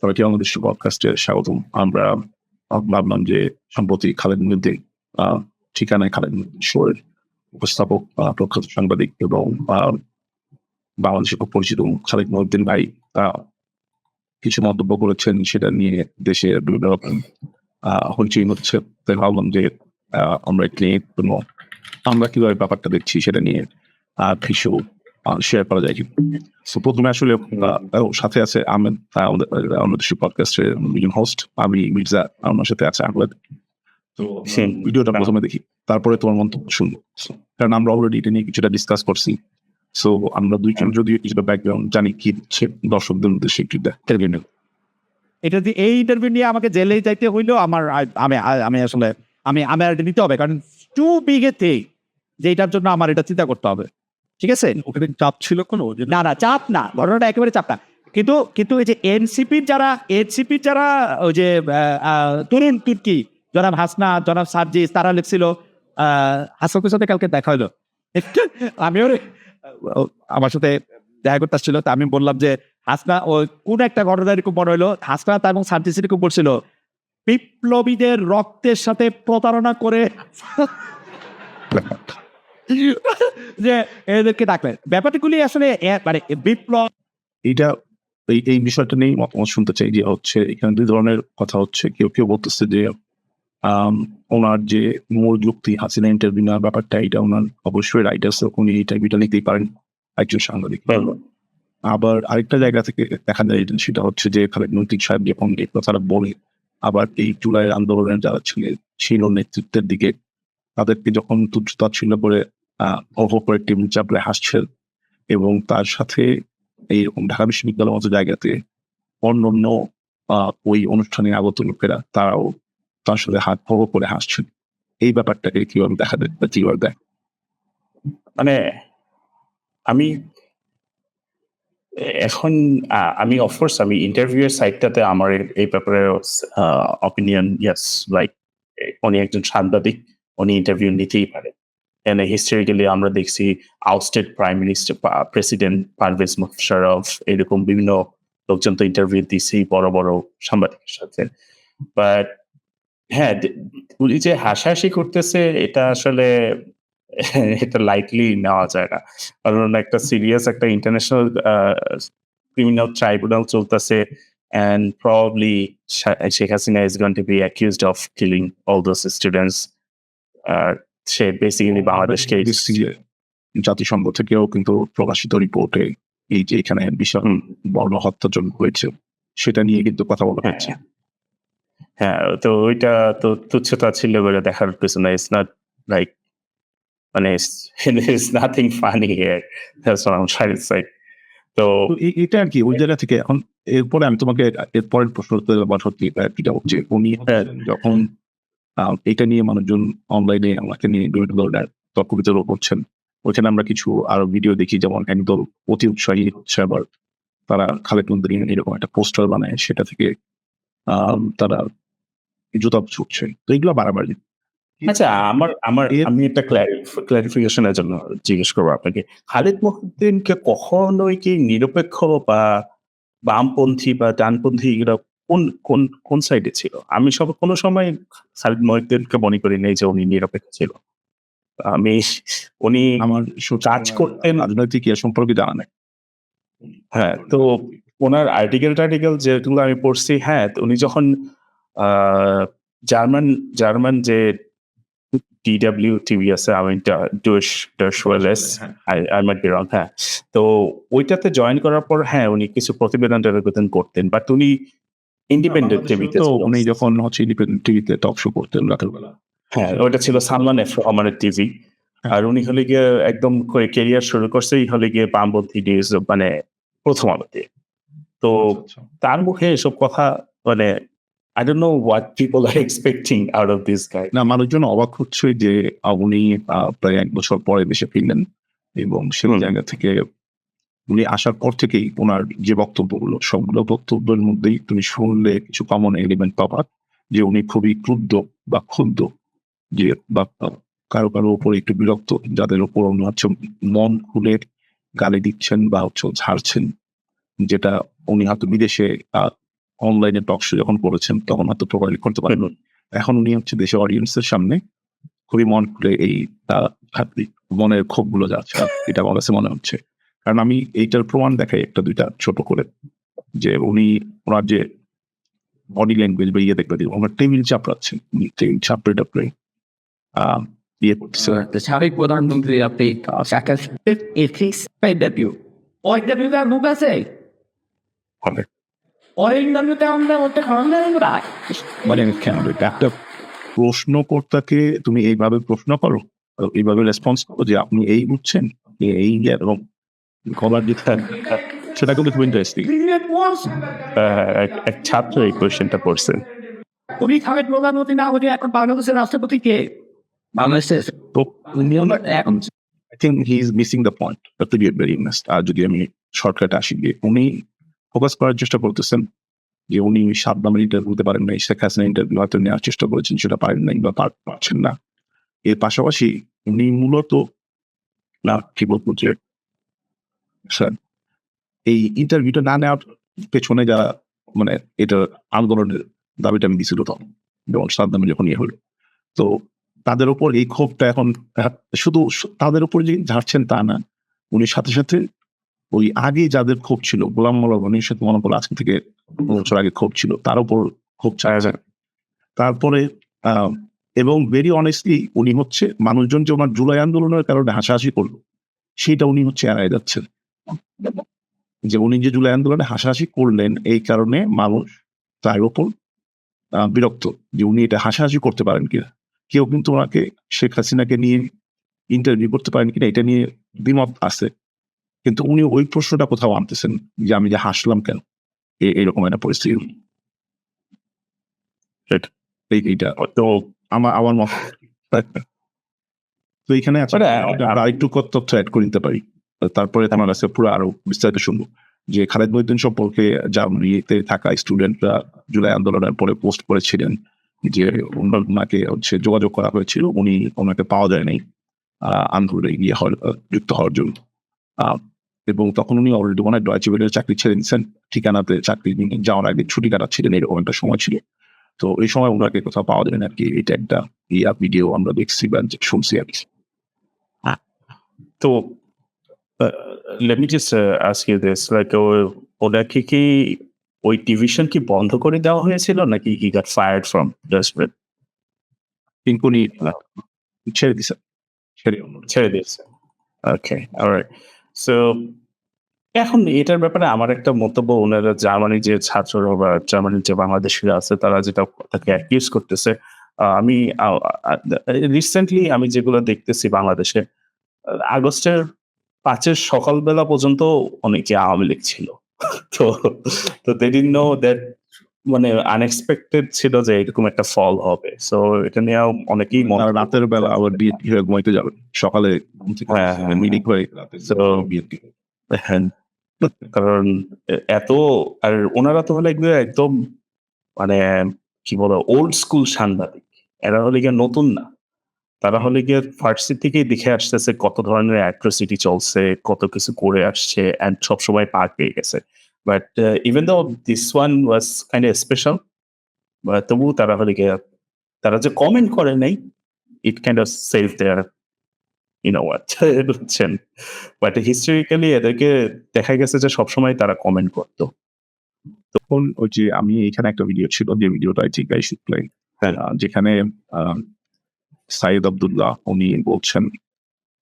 সবাইকে আমাদের পডকাস্টে স্বাগতম। আমরা ভাবলাম যে সম্প্রতি খালেদ মুদ্দিন ঠিকানায় খালেদ মুদ্দিন উপস্থাপক প্রখ্যাত সাংবাদিক এবং আহ, বাংলাদেশের খুব পরিচিত খালেদ মুদ্দিন ভাই কিছু মন্তব্য করেছেন সেটা নিয়ে দেশের বিভিন্ন রকম হইচই হচ্ছে। তাই ভাবলাম যে আমরা একটু আমরা কীভাবে ব্যাপারটা দেখছি সেটা নিয়ে কিছু শেয়ার করা যায় কি? So, প্রথমে আসলে সাথে আছে আহমেদ আমাদের আহ, পডকাস্টের দুজন হোস্ট আমি মির্জা আমার সাথে আছে আহমেদ। তো ভিডিওটা প্রথমে দেখি তারপরে তোমার মন্তব্য শুনব। কারণ আমরা অলরেডি এটা নিয়ে কিছুটা ডিসকাস করছি। সো আমরা দুইজন যদিও কিছুটা ব্যাকগ্রাউন্ড জানি কি দর্শকদের উদ্দেশ্যে একটু নেব। এটা দিয়ে এই ইন্টারভিউ নিয়ে আমাকে জেলে যাইতে হইলেও আমার আমি আমি আসলে আমি আমি আর নিতে হবে। কারণ টু বিগ এ থিং যে এটার জন্য আমার এটা চিন্তা করতে হবে। ঠিক আছে? ওখানে চাপ ছিল কোনো? না না চাপ না ঘটনাটা একেবারে চাপ না। কিন্তু কিন্তু এই যে এনসিপির যারা এনসিপির যারা ওই যে তরুণ তুর্কি জনাব হাসনা জনাব সার্জিস তারা লিখছিল হাসনের সাথে কালকে দেখা হলো। আমিও আমার সাথে দেখা করতে আসছিল। তা আমি বললাম যে হাসনা ও কোন একটা ঘটনা এরকম মনে হলো? হাসনা তা এবং সার্জিস এরকম বলছিল বিপ্লবীদের রক্তের সাথে প্রতারণা করে যে এদেরকে ডাকলেন? ব্যাপারগুলি আসলে মানে বিপ্লব এইটা এই এই বিষয়টা নিয়ে মতামত শুনতে চাই যে হচ্ছে এখানে দুই ধরনের কথা হচ্ছে। কেউ কেউ বলতেছে যে ওনার যে মূল যুক্তি হাসিনা ইন্টারভিউ নেওয়ার ব্যাপারটা এটা ওনার অবশ্যই রাইট আছে। উনি এই ইন্টারভিউটা নিতেই পারেন একজন সাংবাদিক। আবার আরেকটা জায়গা থেকে দেখা যায় যে সেটা হচ্ছে যে খালেদ নৈতিক সাহেব যখন এই কথাটা বলে আবার এই জুলাইয়ের আন্দোলনের যারা ছিলেন ছিল নেতৃত্বের দিকে তাদেরকে যখন তুচ্ছ তাচ্ছিল্য করে করে টিম চাপলে হাসছেন এবং তার সাথে এই ঢাকা বিশ্ববিদ্যালয়ের মতো জায়গাতে অন্য অন্য ওই অনুষ্ঠানে আগত লোকেরা তারাও তার সাথে হাত ভব করে হাসছেন। এই ব্যাপারটাকে কীভাবে দেখা দেয় বা কীভাবে দেয়? মানে আমি, এখন আমি অফকোর্স আমি ইন্টারভিউ এর সাইটটাতে আমার এই- ব্যাপারে অপিনিয়ন ইয়াস লাইক উনি একজন সাংবাদিক, উনি ইন্টারভিউ নিতেই পারে। এন্ড হিস্টোরিক্যালি আমরা দেখছি ousted prime minister president Pervez Musharraf এরকম বিভিন্ন লোকজন তো ইন্টারভিউ দিছি বড় বড় সাংবাদিকের সাথে বাট হ্যাঁ উনি যে হাসাহাসি করতেছে এটা আসলে এটা লাইটলি নেওয়া যায় না কারণ একটা সিরিয়াস একটা ইন্টারন্যাশনাল ক্রিমিনাল ট্রাইব্যুনাল চলতেছে and Sha- Sheikh Hasina is going to be accused of killing all those students. Uh, সে বেসিক্যালি বাংলাদেশকে জাতিসংঘ থেকেও কিন্তু প্রকাশিত রিপোর্টে এই যে এখানে বিশাল বর্ণ হত্যাযজ্ঞ হয়েছে সেটা নিয়ে কিন্তু কথা বলা হচ্ছে। হ্যাঁ হ্যাঁ তো ওইটা তো তুচ্ছতা ছিল বলে দেখার পিছনে ইটস নট লাইক মানে it's nothing funny here that's what I am trying to say তো এটা আর কি ওই জায়গা থেকে এখন এরপরে আমি তোমাকে এর পরের প্রশ্ন সত্যি এটা হচ্ছে উনি হ্যাঁ। যখন এটা নিয়ে মানুষজন অনলাইনে আমাকে নিয়ে বিভিন্ন ধরনের তর্ক বিতর্ক করছেন। ওইখানে আমরা কিছু আরও ভিডিও দেখি যেমন একদল অতি উৎসাহী হচ্ছে আবার তারা খালেদ মন্দির এরকম একটা পোস্টার বানায় সেটা থেকে তারা জুতা ছুটছে। তো এগুলো বাড়াবাড়ি। আচ্ছা আমার আমার আমি একটা ক্লারিফিকেশনের জন্য জিজ্ঞেস করব আপনাকে। খালিদ মহিউদ্দিনকে কখনোই কি নিরপেক্ষ বা বামপন্থী বা ডানপন্থী এগুলো কোন কোন কোন সাইডে ছিল? আমি সব কোনো সময় খালিদ মহিউদ্দিনকে মনে করি নেই যে উনি নিরপেক্ষ ছিল। আমি উনি আমার কাজ করতেন রাজনৈতিক ইয়ে সম্পর্কে জানা নেই। হ্যাঁ তো ওনার আর্টিকেল টার্টিকেল যেগুলো আমি পড়ছি হ্যাঁ উনি যখন আহ, জার্মান জার্মান যে ডিডাব্লিউ টিভি আছে আমি বি রং হ্যাঁ তো ওইটাতে জয়েন করার পর হ্যাঁ উনি কিছু প্রতিবেদন করতেন বাট উনি ইন্ডিপেন্ডেন্ট টিভিতে তো উনি যখন হচ্ছে ইন্ডিপেন্ডেন্ট টিভিতে টক শো করতেন রাতের বেলা। হ্যাঁ ওটা ছিল সালমান এফ রহমানের টিভি হ্যাঁ। আর উনি হলে গিয়ে একদম কেরিয়ার শুরু করছে হলে গিয়ে বামপন্থী নিউজ মানে প্রথম আলোতে। তো তার মুখে এসব কথা মানে I don't know what people are expecting out of this guy না মানুষজন অবাক হচ্ছে যে উনি প্রায় এক বছর পরে দেশে ফিরলেন এবং সেই জায়গা থেকে উনি আসার পর থেকেই ওনার যে বক্তব্যগুলো, সবগুলো বক্তব্যের মধ্যেই তুমি শুনলে কিছু কমন এলিমেন্ট পাবা যে উনি খুবই ক্রুদ্ধ বা ক্ষুব্ধ, যে বা কারও কারও উপর একটু বিরক্ত, যাদের ওপর উনি হচ্ছে মন খুলে গালি দিচ্ছেন বা হচ্ছে ঝাড়ছেন, যেটা উনি হয়তো বিদেশে অনলাইনে টক শো যখন করেছেন, তখন হয়তো প্রোভাইড করতে পারেন এখন উনি হচ্ছে দেশের অডিয়েন্সের সামনে খুবই মন খুলে এই মনের ক্ষোভগুলো যাচ্ছে, এটা আমার কাছে মনে হচ্ছে। কারণ আমি এইটার প্রমাণ দেখাই একটা দুইটা ছোট করে যে উনি ওনার যে বডি ল্যাঙ্গুয়েজ বা ইয়ে দেখবে ওনার টেবিল চাপড়াচ্ছেন টেবিল চাপড়ে টাপড়ে ইয়ে করতেছে সাবেক প্রধানমন্ত্রী আপনি মুখ আছে? হবে। মানে একটা প্রশ্নকর্তাকে তুমি এইভাবে প্রশ্ন করো এইভাবে রেসপন্স করো যে আপনি এই বুঝছেন এই ইয়ে এবং সেটা কিন্তু খুব ইন্টারেস্টিং আহ, এক- ছাত্র এই কোয়েশ্চেনটা করছেন উনি সাবেক প্রধানমন্ত্রী না হলে এখন বাংলাদেশের রাষ্ট্রপতি কে? বাংলাদেশের তো এখন। I think he is missing the point to be very invest আর যদি আমি শর্টকাটে আসি গিয়ে উনি ফোকাস করার চেষ্টা করতেছেন যে উনি সাবধানের ইন্টারভিউ দিতে পারেন নাই শেখ হাসিনা ইন্টারভিউ হয়তো নেওয়ার চেষ্টা করেছেন সেটা পারেন নাই বা পারছেন না। এর পাশাপাশি উনি মূলত না কি বলব যে স্যার এই ইন্টারভিউটা না নেওয়ার পেছনে যারা মানে এটা আন্দোলনের দাবিটা আমি দিছিল তখন যেমন সাদ্দামে যখন ইয়ে হলো। তো তাদের উপর এই ক্ষোভটা এখন শুধু তাদের উপর যে ঝাড়ছেন তা না, উনি সাথে সাথে ওই আগে যাদের ক্ষোভ ছিল, গোলাম মোল্লা সাথে মনে করো আজকে থেকে বছর আগে ক্ষোভ ছিল, তার উপর ক্ষোভ ছায়া যায়। তারপরে এবং ভেরি অনেস্টলি উনি হচ্ছে মানুষজন যে ওনার জুলাই আন্দোলনের কারণে হাসাহাসি করল, সেটা উনি হচ্ছে এড়াই যাচ্ছেন। যে উনি যে জুলাই আন্দোলনে হাসাহাসি করলেন এই কারণে মানুষ তার আহ, বিরক্ত যে উনি এটা হাসাহাসি করতে পারেন কিনা। কেউ কিন্তু ওনাকে শেখ হাসিনাকে নিয়ে ইন্টারভিউ করতে পারেন কিনা এটা নিয়ে দ্বিমত আছে। কিন্তু উনি ওই প্রশ্নটা কোথাও আনতেছেন যে আমি যে হাসলাম কেন? এ- এরকম একটা পরিস্থিতি। এইটা। তো আমার আমার মত। তো এখানে But, uh, আরেকটু কত তথ্য অ্যাড করে নিতে পারি? তারপরে তোমার কাছে পুরো আরও বিস্তারিত শুনব। যে খালেদ মহিউদ্দিন সম্পর্কে জার্মানিতে থাকা স্টুডেন্টরা জুলাই আন্দোলনের পরে পোস্ট করেছিলেন যে ওনাকে হচ্ছে যোগাযোগ করা হয়েছিল উনি ওনাকে পাওয়া যায় নাই আহ, আন্দোলনে গিয়ে যুক্ত হওয়ার জন্য। এবং তখন উনি অলরেডি মনে হয় চাকরি ছেড়ে দিচ্ছেন ঠিকানাতে চাকরি নিয়ে যাওয়ার আগে ছুটি কাটাচ্ছিলেন এরকম একটা সময় ছিল। তো এই সময় ওনাকে কোথাও পাওয়া যায় না আর কি এটা একটা ইয়া ভিডিও আমরা দেখছি বা শুনছি আর কি। তো let me just ask you this like ওনাকে কি ওই ডিভিশন কি বন্ধ করে দেওয়া হয়েছিল নাকি he got fired from desperate কিন্তু উনি ছেড়ে দিছে ছেড়ে ছেড়ে দিয়েছে। ওকে অলরাইট সো এখন এটার ব্যাপারে আমার একটা মন্তব্য ওনারা জার্মানির যে ছাত্ররা বা জার্মানির যে বাংলাদেশিরা আছে তারা যেটা তাকে অ্যাকিউজ করতেছে আমি রিসেন্টলি আমি যেগুলো দেখতেছি বাংলাদেশে আগস্টের পাঁচের সকালবেলা পর্যন্ত অনেকে আওয়ামী লীগ ছিল। তো তো দে ডিন নো দ্যাট মানে আনএক্সপেক্টেড ছিল যে এরকম একটা ফল হবে। সো এটা নিয়ে অনেকেই মনে রাতের বেলা আবার বিএনপি হয়ে ঘুমাইতে যাবে। সকালে হ্যাঁ, হ্যাঁ, মিটিং হয়ে। রাতে So- বিএনপি হ্যাঁ। কারণ এত আর ওনারা তো হলে একদম একদম মানে কি বলো ওল্ড স্কুল সাংবাদিক। এরা হলে নতুন না। তারা হলে গিয়ে ফার্সি থেকেই দেখে আসতেছে কত ধরনের অ্যাট্রোসিটি চলছে কত কিছু করে আসছে অ্যান্ড সবসময় পার পেয়ে গেছে। But even though this one was kind special তবু তারা হলে গিয়ে তারা যে কমেন্ট করে নাই it kind of save there you know বুঝছেন? বাট হিস্টোরিক্যালি এদেরকে দেখা গেছে যে সবসময় তারা কমেন্ট করতো। তখন ওই যে আমি এখানে একটা ভিডিও ছিল যে ভিডিওটা I think I should play হ্যাঁ। যেখানে সাইদ আব্দুল্লাহ উনি বলছেন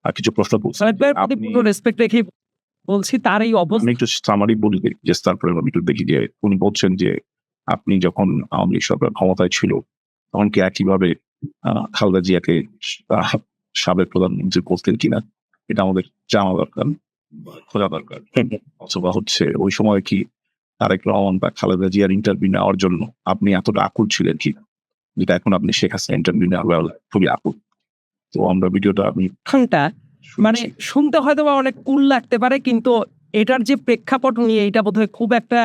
আর কিছু প্রশ্ন আপনি- রেসপেক্ট রেখে বলছি তার এই অবস্থা আমি একটু সামারি বলি যে তারপরে আমি একটু দেখি যে উনি বলছেন যে আপনি যখন আওয়ামী লীগ সরকার ক্ষমতায় ছিল তখন কি একইভাবে খালেদা জিয়াকে সাবেক প্রধানমন্ত্রী করতেন কিনা? এটা আমাদের জানা দরকার খোঁজা দরকার। অথবা হচ্ছে ওই সময় কি তারেক রহমান বা খালেদা জিয়ার ইন্টারভিউ নেওয়ার জন্য আপনি এতটা আকুল ছিলেন কি যেটা এখন আপনি শেখ হাসিনা ইন্টারভিউ নেওয়ার বেলা খুবই আকুল তো আমরা ভিডিওটা খানটা মানে শুনতে হয়তো বা অনেক কুল লাগতে পারে কিন্তু এটার যে প্রেক্ষাপট নিয়ে এটা বোধহয় খুব একটা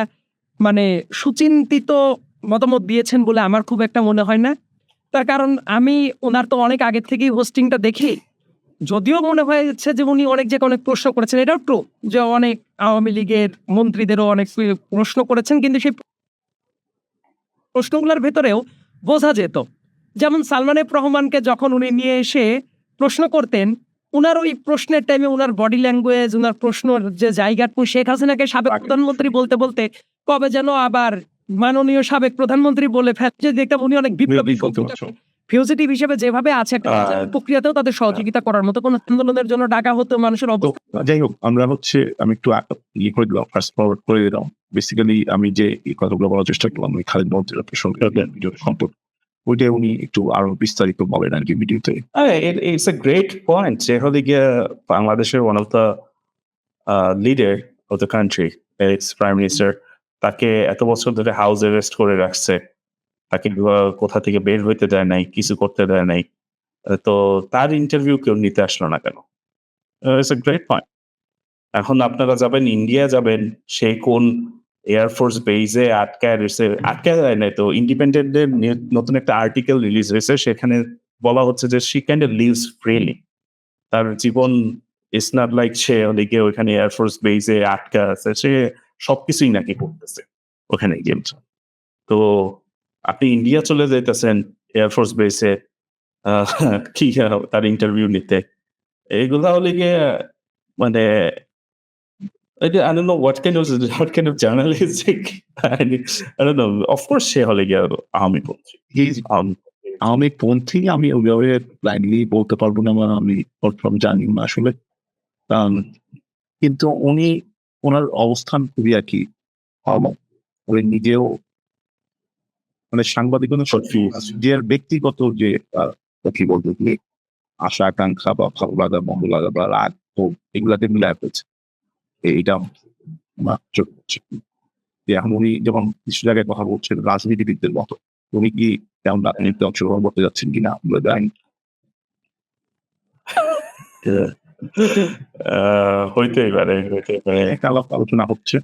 মানে সুচিন্তিত মতামত দিয়েছেন বলে আমার খুব একটা মনে হয় না। তার কারণ আমি ওনার তো অনেক আগে থেকেই হোস্টিংটা দেখি। যদিও মনে হয়েছে যে উনি অনেক জায়গায় অনেক প্রশ্ন করেছেন এটাও ট্রু যে অনেক আওয়ামী লীগের মন্ত্রীদেরও অনেক প্রশ্ন করেছেন কিন্তু সেই প্রশ্নগুলোর ভেতরেও বোঝা যেত। যেমন সালমান এফ রহমানকে যখন উনি নিয়ে এসে প্রশ্ন করতেন উনার ওই প্রশ্নের টাইমে উনার বডি ল্যাঙ্গুয়েজ উনার প্রশ্নর যে জায়গাটুকু শেখ হাসিনাকে সাবেক প্রধানমন্ত্রী বলতে বলতে কবে যেন আবার মাননীয় সাবেক প্রধানমন্ত্রী বলে ফেলছে দেখতাম উনি অনেক বিপ্লবী। ফিউজিটিভ হিসেবে যেভাবে আছে একটা প্রক্রিয়াতেও তাদের সহযোগিতা করার মতো কোনো আন্দোলনের জন্য ডাকা হতো মানুষের অবস্থা। যাই হোক আমরা হচ্ছে আমি একটু ইয়ে করে দিলাম ফার্স্ট ফরওয়ার্ড করে দিলাম। বেসিক্যালি আমি যে কথাগুলো বলার চেষ্টা করলাম ওই খালেদ মন্ত্রীর সম্পর্ক। ওইটা উনি একটু আরও বিস্তারিত বলেন আর কি ভিডিওতে ইটস এ গ্রেট পয়েন্ট যে হলে গিয়ে বাংলাদেশের one of the leader of the country it's prime minister তাকে এত বছর ধরে হাউস অ্যারেস্ট করে রাখছে। তাকে কোথা থেকে বের হইতে দেয় নাই, কিছু করতে দেয় নাই তো তার ইন্টারভিউ কেউ নিতে আসলো না কেন? ইটস এ গ্রেট পয়েন্ট এখন আপনারা যাবেন ইন্ডিয়া যাবেন, সে কোন এয়ারফোর্স বেজে আটকায় রয়েছে, আটকায় যায় নাই তো ইন্ডিপেন্ডেন্টের নতুন একটা আর্টিকেল রিলিজ হয়েছে, সেখানে বলা হচ্ছে যে সি ক্যান্ড লিভস ফ্রিলি তার জীবন ইস নট লাইক সে ওদিকে ওইখানে এয়ারফোর্স বেজে আটকা আছে, সে সবকিছুই নাকি করতেছে, ওখানে গেমস তো আপনি ইন্ডিয়া চলে যাইতেছেন এয়ারফোর্স বেসে কি তার ইন্টারভিউ নিতে এইগুলা হলে গিয়ে মানে I don't know what kind of what kind of journalistic I don't know. Of course, সে হলে গিয়ে আওয়ামী পন্থী He's আওয়ামী পন্থী আমি ওইভাবে বলতে পারব না আমি প্রথম জানি না আসলে কিন্তু উনি ওনার অবস্থান খুবই আর কি। নিজেও মানে সাংবাদিকতা সত্যি যে ব্যক্তিগত যে কি বলতে কি আশা আকাঙ্ক্ষা বা ভালো লাগা মন্দ লাগা বা রাগ তো এগুলাতে মিলায় ফেলছে। এইটা চোখে যে এখন উনি যেমন কিছু জায়গায় কথা বলছেন রাজনীতিবিদদের মতো উনি কি তেমন রাজনীতিতে অংশগ্রহণ করতে যাচ্ছেন কিনা আমরা জানি হইতেই পারে হইতেই পারে। একটা আলাপ আলোচনা হচ্ছে।